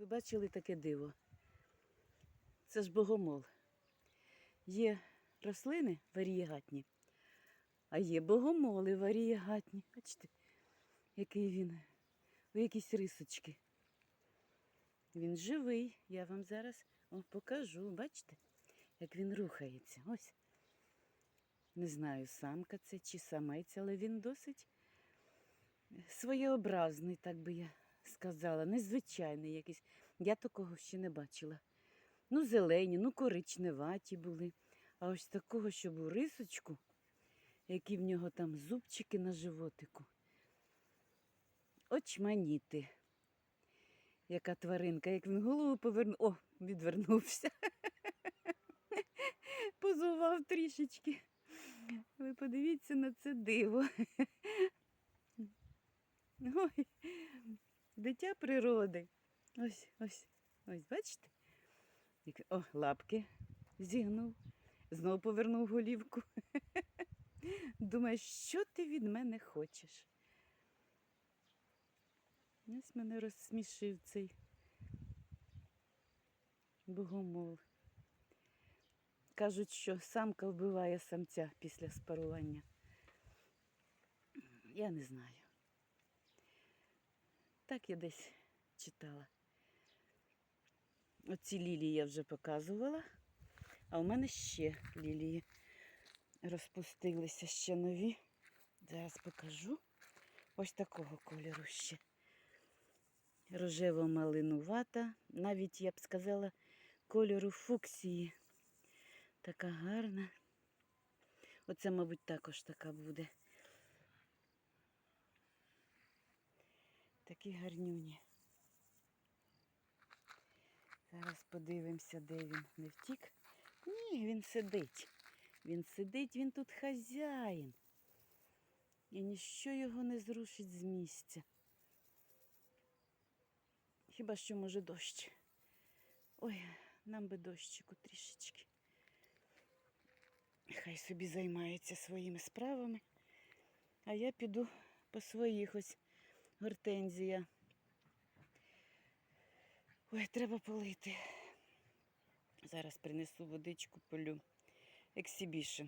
Ви бачили таке диво? Це ж богомол. Є рослини варієгатні, а є богомоли варієгатні. Бачите, який він? У якісь рисочки. Він живий. Я вам зараз покажу. Бачите, як він рухається. Ось. Не знаю, самка це чи самець, але він досить своєобразний, так би я сказала, незвичайний якийсь. Я такого ще не бачила. Ну, зелені, ну, коричневаті були. А ось такого, щоб у рисочку, які в нього там зубчики на животику. Очманіти. Яка тваринка, як він голову повернув. О, відвернувся. Позував трішечки. Ви подивіться на це диво. Ой, дитя природи. Ось, ось, ось, бачите? О, лапки зігнув, знову повернув голівку. Думає, що ти від мене хочеш? Ось мене розсмішив цей богомол. Кажуть, що самка вбиває самця після спарування. Я не знаю. Так я десь читала. Оці лілії я вже показувала, а у мене ще лілії розпустилися ще нові. Зараз покажу. Ось такого кольору ще. Рожево-малинувата, навіть я б сказала, кольору фуксії. Така гарна. Оце, мабуть, також така буде. Такі гарнюні. Зараз подивимося, де він не втік. Ні, він сидить. Він сидить, він тут хазяїн. І ніщо його не зрушить з місця. Хіба що може дощ. Ой, нам би дощику трішечки. Хай собі займається своїми справами. А я піду по своїх ось гортензія. Ой, треба полити. Зараз принесу водичку полю. Ексібішн.